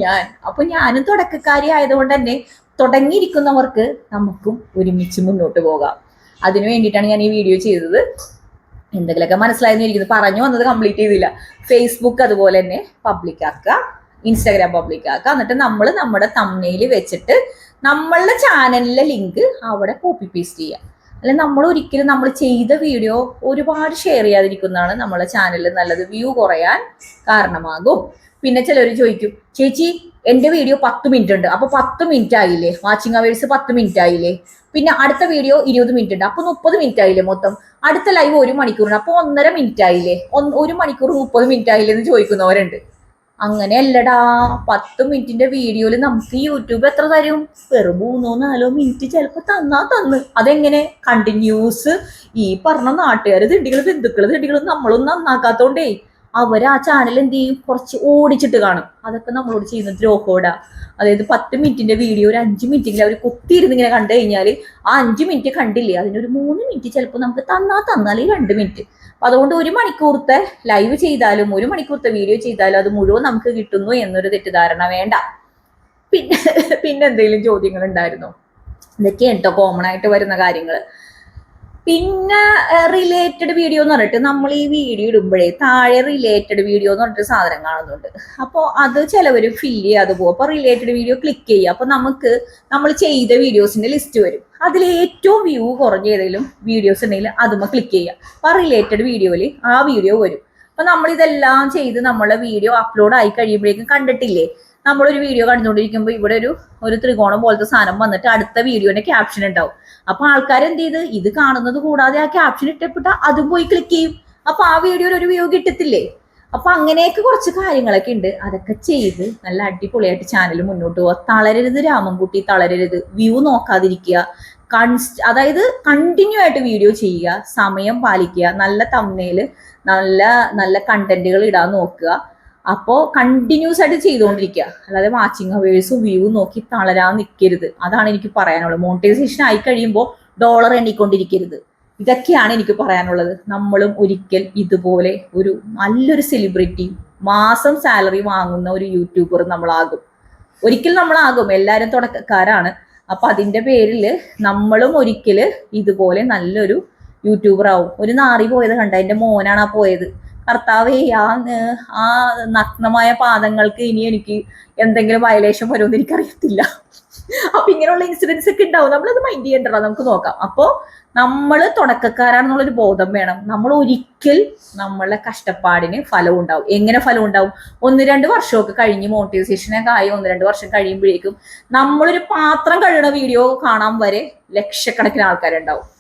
ഞാൻ. അപ്പൊ ഞാനും തുടക്കക്കാരി ആയതുകൊണ്ട് തന്നെ തുടങ്ങിയിരിക്കുന്നവർക്ക് നമുക്കും ഒരുമിച്ച് മുന്നോട്ട് പോകാം. അതിനു വേണ്ടിയിട്ടാണ് ഞാൻ ഈ വീഡിയോ ചെയ്തത്. എന്തെങ്കിലുമൊക്കെ മനസ്സിലായെന്ന് ഇരിക്കുന്നത് പറഞ്ഞു വന്നത് കംപ്ലീറ്റ് ചെയ്തില്ല. ഫേസ്ബുക്ക് അതുപോലെ തന്നെ പബ്ലിക് ആക്കുക. ഇൻസ്റ്റാഗ്രാം പബ്ലിക് ആക്കുക. എന്നിട്ട് നമ്മൾ നമ്മുടെ തമ്മയിൽ വെച്ചിട്ട് നമ്മളുടെ ചാനലിലെ ലിങ്ക് അവിടെ കോപ്പി പേസ്റ്റ് ചെയ്യുക. അല്ലെ നമ്മൾ ഒരിക്കലും നമ്മൾ ചെയ്ത വീഡിയോ ഒരുപാട് ഷെയർ ചെയ്യാതിരിക്കുന്നതാണ് നമ്മളെ ചാനലിൽ നല്ലത്. വ്യൂ കുറയാൻ കാരണമാകും. പിന്നെ ചിലർ ചോദിക്കും ചേച്ചി എന്റെ വീഡിയോ പത്ത് മിനിറ്റ് ഉണ്ട്. അപ്പോൾ പത്ത് മിനിറ്റ് ആയില്ലേ? വാച്ചിങ് അവേഴ്സ് പത്ത് മിനിറ്റ് ആയില്ലേ? പിന്നെ അടുത്ത വീഡിയോ ഇരുപത് മിനിറ്റ് ഉണ്ട്. അപ്പോൾ മുപ്പത് മിനിറ്റ് ആയില്ലേ മൊത്തം? അടുത്ത ലൈവ് ഒരു മണിക്കൂറിന് അപ്പോൾ ഒന്നര മിനിറ്റ് ആയില്ലേ? ഒരു മണിക്കൂർ മുപ്പത് മിനിറ്റ് ആയില്ലേ എന്ന് ചോദിക്കുന്നവരുണ്ട്. അങ്ങനെയല്ലടാ പത്ത് മിനിറ്റിന്റെ വീഡിയോയിൽ നമുക്ക് യൂട്യൂബ് എത്ര തരും? വെറും മൂന്നോ നാലോ മിനിറ്റ് ചിലപ്പോ തന്നാ തന്ന്. അതെങ്ങനെ? കണ്ടിന്യൂസ് ഈ പറഞ്ഞ നാട്ടുകാർ തിണ്ടികൾ ബന്ധുക്കൾ തിണ്ടികൾ നമ്മളൊന്നും നന്നാക്കാത്തോണ്ടേ അവർ ആ ചാനൽ എന്ത് ചെയ്യും? കുറച്ച് ഓടിച്ചിട്ട് കാണും. അതൊക്കെ നമ്മളോട് ചെയ്യുന്ന ദ്രോഹോടാ. അതായത് പത്ത് മിനിറ്റിന്റെ വീഡിയോ ഒരു അഞ്ച് മിനിറ്റെങ്കിലും അവർ കുത്തിയിരുന്ന് ഇങ്ങനെ കണ്ടു കഴിഞ്ഞാൽ ആ അഞ്ച് മിനിറ്റ് കണ്ടില്ലേ? അതിനൊരു മൂന്ന് മിനിറ്റ് ചിലപ്പോ നമുക്ക് തന്നാ തന്നാൽ രണ്ട് മിനിറ്റ്. അതുകൊണ്ട് ഒരു മണിക്കൂർത്തെ ലൈവ് ചെയ്താലും ഒരു മണിക്കൂർത്തെ വീഡിയോ ചെയ്താലും അത് മുഴുവൻ നമുക്ക് കിട്ടുന്നു എന്നൊരു തെറ്റിദ്ധാരണ വേണ്ട. പിന്നെ പിന്നെ എന്തെങ്കിലും ചോദ്യങ്ങൾ ഉണ്ടായിരുന്നു? ഇതൊക്കെയാണ് കേട്ടോ കോമൺ ആയിട്ട് വരുന്ന കാര്യങ്ങൾ പിന്നെ റിലേറ്റഡ് വീഡിയോ എന്ന് പറഞ്ഞിട്ട് നമ്മൾ ഈ വീഡിയോ ഇടുമ്പോഴേ താഴെ റിലേറ്റഡ് വീഡിയോ എന്ന് പറഞ്ഞിട്ട് സാധനം കാണുന്നുണ്ട്. അപ്പോൾ അത് ചിലവർ ഫില്ല് ചെയ്യാതെ പോകും. അപ്പോൾ റിലേറ്റഡ് വീഡിയോ ക്ലിക്ക് ചെയ്യുക. അപ്പോൾ നമുക്ക് നമ്മൾ ചെയ്ത വീഡിയോസിന്റെ ലിസ്റ്റ് വരും. അതിൽ ഏറ്റവും വ്യൂ കുറഞ്ഞ ഏതെങ്കിലും വീഡിയോസ് ഉണ്ടെങ്കിൽ അതുമ്മ ക്ലിക്ക് ചെയ്യുക. അപ്പോൾ റിലേറ്റഡ് വീഡിയോയിൽ ആ വീഡിയോ വരും. അപ്പൊ നമ്മൾ ഇതെല്ലാം ചെയ്ത് നമ്മളെ വീഡിയോ അപ്ലോഡ് ആയി കഴിയുമ്പോഴേക്കും കണ്ടിട്ടില്ലേ? നമ്മളൊരു വീഡിയോ കണ്ടുകൊണ്ടിരിക്കുമ്പോൾ ഇവിടെ ഒരു ഒരു ത്രികോണം പോലത്തെ സാധനം വന്നിട്ട് അടുത്ത വീഡിയോന്റെ ക്യാപ്ഷൻ ഉണ്ടാവും. അപ്പൊ ആൾക്കാർ എന്ത് ചെയ്ത് ഇത് കാണുന്നത് കൂടാതെ ആ ക്യാപ്ഷൻ ഇട്ടപ്പെട്ട അതും പോയി ക്ലിക്ക് ചെയ്യും. അപ്പൊ ആ വീഡിയോയിൽ ഒരു വ്യൂ കിട്ടത്തില്ലേ? അപ്പൊ അങ്ങനെയൊക്കെ കുറച്ച് കാര്യങ്ങളൊക്കെ ഉണ്ട്. അതൊക്കെ ചെയ്ത് നല്ല അടിപൊളിയായിട്ട് ചാനൽ മുന്നോട്ട് പോവാ. തളരരുത് രാമൻകുട്ടി തളരരുത്. വ്യൂ നോക്കാതിരിക്കുക. അതായത് കണ്ടിന്യൂ ആയിട്ട് വീഡിയോ ചെയ്യുക. സമയം പാലിക്കുക. നല്ല തമ്മയിൽ നല്ല നല്ല കണ്ടന്റുകൾ ഇടാൻ നോക്കുക. അപ്പോ കണ്ടിന്യൂസ് ആയിട്ട് ചെയ്തുകൊണ്ടിരിക്കുക. അല്ലാതെ വാച്ചിങ് അവേഴ്സും വ്യൂ നോക്കി തളരാൻ നിൽക്കരുത് അതാണ് എനിക്ക് പറയാനുള്ളത്. മോണിറ്റൈസേഷൻ ആയി കഴിയുമ്പോൾ ഡോളർ എണ്ണിക്കൊണ്ടിരിക്കരുത്. ഇതൊക്കെയാണ് എനിക്ക് പറയാനുള്ളത്. നമ്മളും ഒരിക്കൽ ഇതുപോലെ ഒരു നല്ലൊരു സെലിബ്രിറ്റി മാസം സാലറി വാങ്ങുന്ന ഒരു യൂട്യൂബർ നമ്മളാകും. ഒരിക്കൽ നമ്മളാകും. എല്ലാവരും തുടക്കക്കാരാണ്. അപ്പൊ അതിന്റെ പേരിൽ നമ്മളും ഒരിക്കൽ ഇതുപോലെ നല്ലൊരു യൂട്യൂബർ ആവും. ഒരു നാറി പോയത് കണ്ട? എന്റെ മോനാണ് ആ പോയത്. കർത്താവേ ആ ആ നഗ്നമായ പാദങ്ങൾക്ക് ഇനി എനിക്ക് എന്തെങ്കിലും വയലേഷൻ വരുമെന്ന് എനിക്കറിയത്തില്ല. അപ്പൊ ഇങ്ങനെയുള്ള ഇൻസിഡൻസ് ഒക്കെ ഉണ്ടാവും. നമ്മളത് മൈൻഡ് ചെയ്യണ്ടല്ലോ നമുക്ക് നോക്കാം. അപ്പോ നമ്മൾ തുടക്കക്കാരാണെന്നുള്ളൊരു ബോധം വേണം. നമ്മൾ ഒരിക്കൽ നമ്മളെ കഷ്ടപ്പാടിന് ഫലം ഉണ്ടാവും. എങ്ങനെ ഫലം ഉണ്ടാവും? ഒന്ന് രണ്ട് വർഷമൊക്കെ കഴിഞ്ഞ് മോട്ടിവേഷനൊക്കെ ആയി ഒന്ന് രണ്ട് വർഷം കഴിയുമ്പോഴേക്കും നമ്മളൊരു പാത്രം കഴുകുന്ന വീഡിയോ കാണാൻ വരെ ലക്ഷക്കണക്കിന് ആൾക്കാരുണ്ടാവും.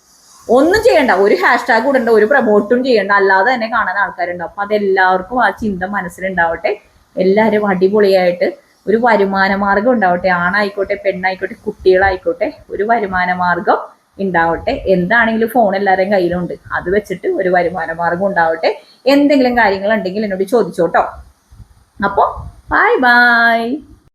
ഒന്നും ചെയ്യണ്ട. ഒരു ഹാഷ്ടാഗ് ഇടണ്ട ഒരു പ്രൊമോട്ടും ചെയ്യണ്ട. അല്ലാതെ തന്നെ കാണാൻ ആൾക്കാരുണ്ടാവും അപ്പൊ അതെല്ലാവർക്കും ആ ചിന്ത മനസ്സിലുണ്ടാവട്ടെ. എല്ലാവരും അടിപൊളിയായിട്ട് ഒരു വരുമാന മാർഗം ഉണ്ടാവട്ടെ. ആണായിക്കോട്ടെ പെണ്ണായിക്കോട്ടെ കുട്ടികളായിക്കോട്ടെ ഒരു വരുമാന മാർഗം ഉണ്ടാവട്ടെ. എന്താണെങ്കിലും ഫോൺ എല്ലാവരുടെയും കയ്യിലുണ്ട്. അത് വെച്ചിട്ട് ഒരു വരുമാന മാർഗം ഉണ്ടാവട്ടെ. എന്തെങ്കിലും കാര്യങ്ങൾ ഉണ്ടെങ്കിൽ എന്നോട് ചോദിച്ചോട്ടോ. അപ്പോൾ ബൈ ബൈ